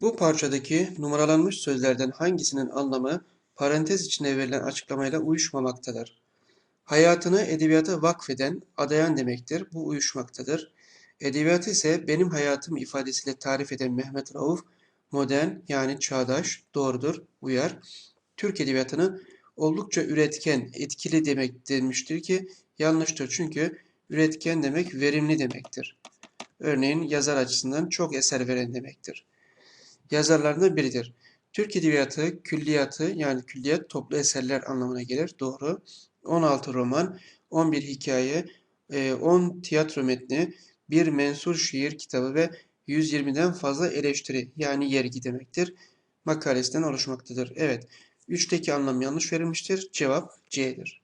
Bu parçadaki numaralanmış sözlerden hangisinin anlamı parantez içinde verilen açıklamayla uyuşmamaktadır? Hayatını edebiyata vakfeden, adayan demektir. Bu uyuşmaktadır. Edebiyatı ise benim hayatım ifadesiyle tarif eden Mehmet Rauf, modern yani çağdaş, doğrudur, uyar. Türk edebiyatını oldukça üretken, etkili demek denmiştir ki yanlıştır. Çünkü üretken demek verimli demektir. Örneğin yazar açısından çok eser veren demektir. Yazarlarından biridir. Türk Edebiyatı külliyatı yani külliyat toplu eserler anlamına gelir. Doğru. 16 roman, 11 hikaye, e, 10 tiyatro metni, bir mensur şiir kitabı ve 120'den fazla eleştiri yani yergi demektir. Makalesinden oluşmaktadır. Evet. 3'teki anlam yanlış verilmiştir. Cevap C'dir.